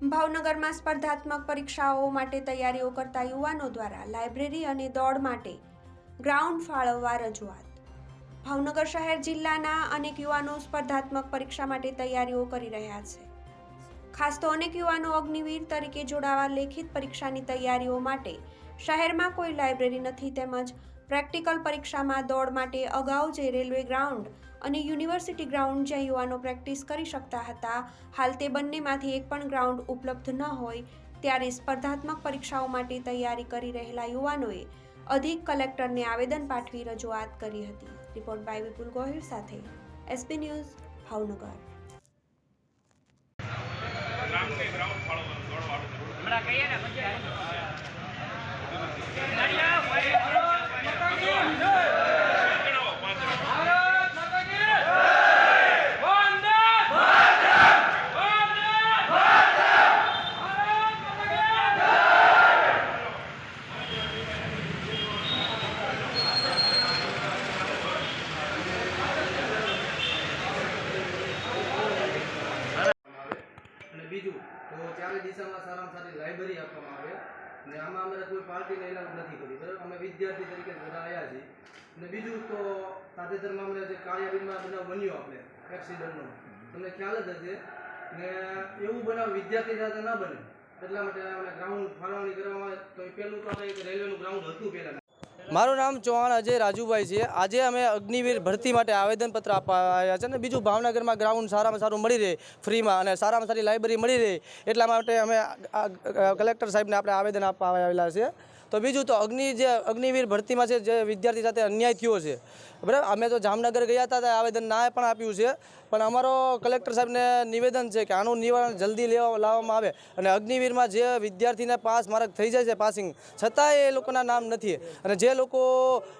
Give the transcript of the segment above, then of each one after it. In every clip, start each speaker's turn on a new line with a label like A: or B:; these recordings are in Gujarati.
A: ભાવનગરમાં સ્પર્ધાત્મક પરીક્ષાઓ માટે તૈયારીઓ કરતા યુવાનો દ્વારા લાઇબ્રેરી અને દોડ માટે ગ્રાઉન્ડ ફાળવવા રજૂઆત. ભાવનગર શહેર જિલ્લાના અનેક યુવાનો સ્પર્ધાત્મક પરીક્ષા માટે તૈયારીઓ કરી રહ્યા છે. ખાસ તો અનેક યુવાનો અગ્નિવીર તરીકે જોડાવા લેખિત પરીક્ષાની તૈયારીઓ માટે શહેરમાં કોઈ લાઇબ્રેરી નથી તેમજ પ્રેક્ટિકલ પરીક્ષામાં દોડ માટે અગાઉ જે રેલવે ગ્રાઉન્ડ અને યુનિવર્સિટી ગ્રાઉન્ડ જ્યાં યુવાનો પ્રેક્ટિસ કરી શકતા હતા, હાલ તે બંનેમાંથી એક પણ ગ્રાઉન્ડ ઉપલબ્ધ ન હોય ત્યારે સ્પર્ધાત્મક પરીક્ષાઓ માટે તૈયારી કરી રહેલા યુવાનોએ અધિક કલેક્ટરને આવેદન પાઠવી રજૂઆત કરી હતી. રિપોર્ટ બાય વિપુલ ગોહિલ સાથે એસપી ન્યૂઝ, ભાવનગર.
B: હમણાં કહીએ ને
C: બીજું તો ચારે દિશામાં સારામાં સારી લાઇબ્રેરી આપવામાં આવે. અને આમાં અમારે કોઈ પાર્ટી એલાઉ નથી કરી, બરાબર? અમે વિદ્યાર્થી તરીકે બધા આવ્યા છીએ. અને બીજું તો તાજેતરમાં અમને જે કાળિયાબીનમાં બનાવ બન્યો આપણે એક્સિડન્ટનો તમને ખ્યાલ જ હશે ને એવું બનાવ વિદ્યાર્થી સાથે ન બને. એટલા માટે અમે ગ્રાઉન્ડ ફાળવણી કરવામાં આવે. તો એ પહેલું તો રેલવેનું ગ્રાઉન્ડ હતું પહેલાં મારું નામ ચૌહાણ અજય રાજુભાઈ છે. આજે અમે અગ્નિવીર ભરતી માટે આવેદનપત્ર આપવા આવ્યા છે અને બીજું ભાવનગરમાં ગ્રાઉન્ડ સારામાં સારું મળી રહે ફ્રીમાં અને સારામાં સારી લાઇબ્રેરી મળી રહે એટલા માટે અમે કલેક્ટર સાહેબને આપણે આવેદન આપવા આવેલા છે. તો બીજું તો અગ્નિ જે અગ્નિવીર ભરતીમાં છે, જે વિદ્યાર્થી સાથે અન્યાય થયો છે. બરાબર? અમે તો જામનગર ગયા હતા આવેદન ના પણ આપ્યું છે. પણ અમારો કલેક્ટર સાહેબને નિવેદન છે કે આનું નિવારણ જલ્દી લેવા, લાવવામાં આવે. અને અગ્નિવીરમાં જે વિદ્યાર્થીને પાસ માર્ક થઈ જાય છે પાસિંગ, છતાંય એ લોકોના નામ નથી. અને જે લોકો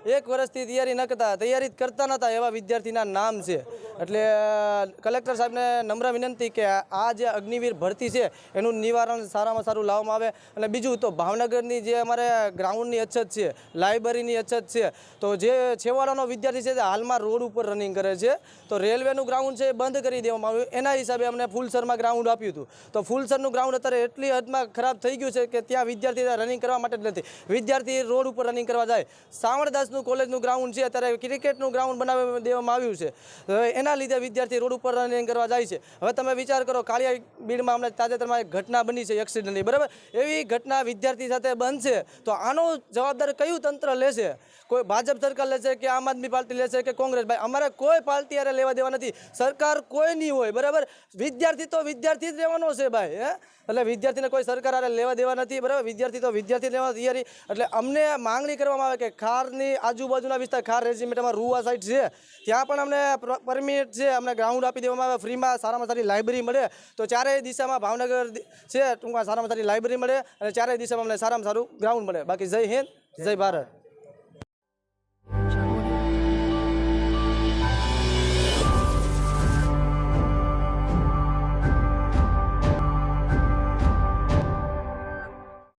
C: એક વર્ષથી તૈયારી ન કરતા, તૈયારી કરતા નહોતા એવા વિદ્યાર્થીના નામ છે. એટલે કલેક્ટર સાહેબને નમ્ર વિનંતી કે આ જે અગ્નિવીર ભરતી છે, એનું નિવારણ સારામાં સારું લાવવામાં આવે. અને બીજું તો ભાવનગરની જે અમારે ગ્રાઉન્ડની અછત છે, લાઇબ્રેરીની અછત છે. તો જે છેવાડાનો વિદ્યાર્થી છે તે હાલમાં રોડ ઉપર રનિંગ કરે છે. તો રેલવેનું ગ્રાઉન્ડ છે એ બંધ કરી દેવામાં આવ્યું. એના હિસાબે અમને ફૂલસરમાં ગ્રાઉન્ડ આપ્યું હતું. તો ફૂલસરનું ગ્રાઉન્ડ અત્યારે એટલી હદમાં ખરાબ થઈ ગયું છે કે ત્યાં વિદ્યાર્થી રનિંગ કરવા માટે જ નથી. વિદ્યાર્થી રોડ ઉપર રનિંગ કરવા જાય. સાવણદાસનું કોલેજનું ગ્રાઉન્ડ છે, અત્યારે ક્રિકેટનું ગ્રાઉન્ડ બનાવી દેવામાં આવ્યું છે. એના લીધે વિદ્યાર્થી રોડ ઉપર રનિંગ કરવા જાય છે. હવે તમે વિચાર કરો, કાળિયા બીડમાં હમણાં તાજેતરમાં એક ઘટના બની છે એક્સિડન્ટની બરાબર? એવી ઘટના વિદ્યાર્થી સાથે બનશે તો આનો જવાબદાર કયું તંત્ર લેશે? કોઈ ભાજપ સરકાર લેશે કે આમ આદમી પાર્ટી લેશે કે કોંગ્રેસ? ભાઈ, અમારે કોઈ પાર્ટી અરે લેવા દેવા નથી. સરકાર કોઈ નહીં હોય, બરાબર? વિદ્યાર્થી તો વિદ્યાર્થી જ રહેવાનો છે ભાઈ, હે? એટલે વિદ્યાર્થીને કોઈ સરકાર અરે લેવા દેવા નથી, બરાબર? વિદ્યાર્થી તો વિદ્યાર્થી લેવા તૈયારી. એટલે અમને માંગણી કરવામાં આવે કે ખારની આજુબાજુના વિસ્તાર, ખાર રેજીમેન્ટમાં રૂવા સાઈડ છે. ત્યાં પણ અમને પરમિટ છે, અમને ગ્રાઉન્ડ આપી દેવામાં આવે, ફ્રીમાં સારામાં સારી લાઇબ્રેરી મળે. તો ચારેય દિશામાં ભાવનગર છે, ટૂંકમાં સારામાં સારી લાઇબ્રેરી મળે અને ચારેય દિશામાં અમને સારામાં સારું ગ્રાઉન્ડ મળે. બાકી જય હિન્દ જય ભારત.